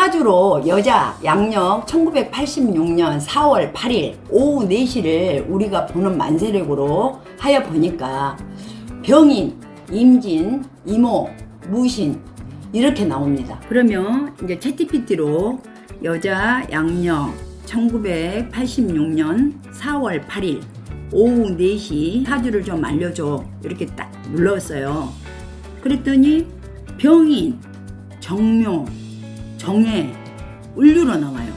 사주로 여자 양력 1986년 4월 8일 오후 4시를 우리가 보는 만세력으로 하여 보니까 병인, 임진, 이모, 무신 이렇게 나옵니다. 그러면 이제 채티피티로 여자 양력 1986년 4월 8일 오후 4시 사주를 좀 알려줘 이렇게 딱 눌렀어요. 그랬더니 병인, 정묘, 정해, 을류로 나와요.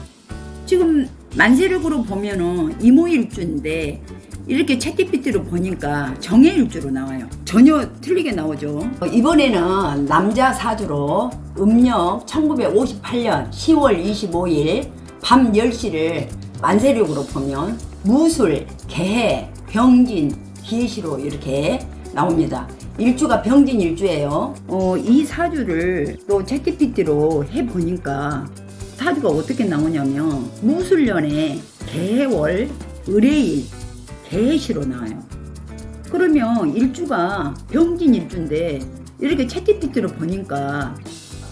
지금 만세력으로 보면은 이모일주인데 이렇게 채티피티로 보니까 정해일주로 나와요. 전혀 틀리게 나오죠. 이번에는 남자 사주로 음력 1958년 10월 25일 밤 10시를 만세력으로 보면 무술, 개해, 병진, 기해시로 이렇게 나옵니다. 일주가 병진 일주예요. 어, 이 사주를 또 채티피티로 해보니까 사주가 어떻게 나오냐면 무술년에 개월, 의뢰일, 개해시로 나와요. 그러면 일주가 병진 일주인데 이렇게 채티피티로 보니까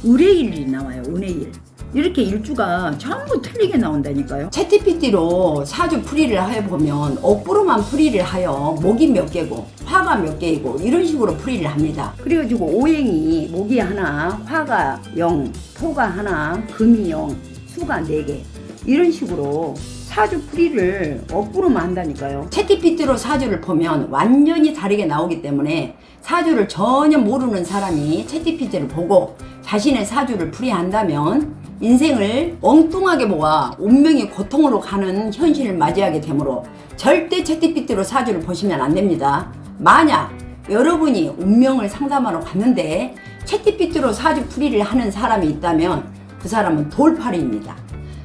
의뢰일이 나와요. 의뢰일. 이렇게 일주가 전부 틀리게 나온다니까요. 채티피티로 사주 풀이를 해보면 억부로만 풀이를 하여 목이 몇 개고 화가 몇 개이고 이런 식으로 풀이를 합니다. 그래가지고 오행이 목이 하나, 화가 0, 토가 하나, 금이 0, 수가 4개 이런 식으로 사주 풀이를 억부로만 한다니까요. 채티피티로 사주를 보면 완전히 다르게 나오기 때문에 사주를 전혀 모르는 사람이 채티피티를 보고 자신의 사주를 풀이한다면 인생을 엉뚱하게 모아 운명이 고통으로 가는 현실을 맞이하게 되므로 절대 채티피티로 사주를 보시면 안 됩니다. 만약 여러분이 운명을 상담하러 갔는데 채티피티로 사주 풀이를 하는 사람이 있다면 그 사람은 돌팔이입니다.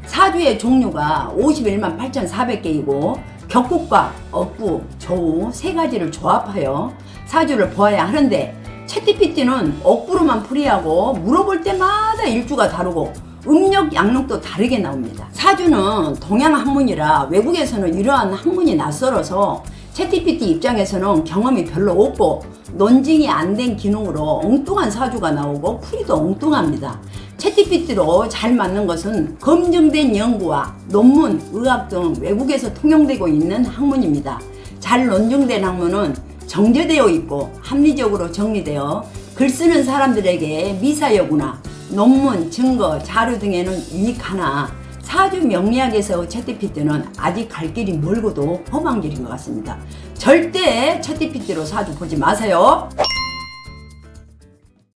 사주의 종류가 51만 8,400개이고 격국과 억구, 조우 세 가지를 조합하여 사주를 보아야 하는데 채티피티는 억구로만 풀이하고 물어볼 때마다 일주가 다르고 음력 양력도 다르게 나옵니다. 사주는 동양 학문이라 외국에서는 이러한 학문이 낯설어서 채티피티 입장에서는 경험이 별로 없고 논증이 안 된 기능으로 엉뚱한 사주가 나오고 풀이도 엉뚱합니다. 채티피티로 잘 맞는 것은 검증된 연구와 논문, 의학 등 외국에서 통용되고 있는 학문입니다. 잘 논증된 학문은 정제되어 있고 합리적으로 정리되어 글 쓰는 사람들에게 미사여구나 논문, 증거, 자료 등에는 유익하나 사주 명리학에서 채티피티는 아직 갈 길이 멀고도 험한 길인 것 같습니다. 절대 채티피티로 사주 보지 마세요.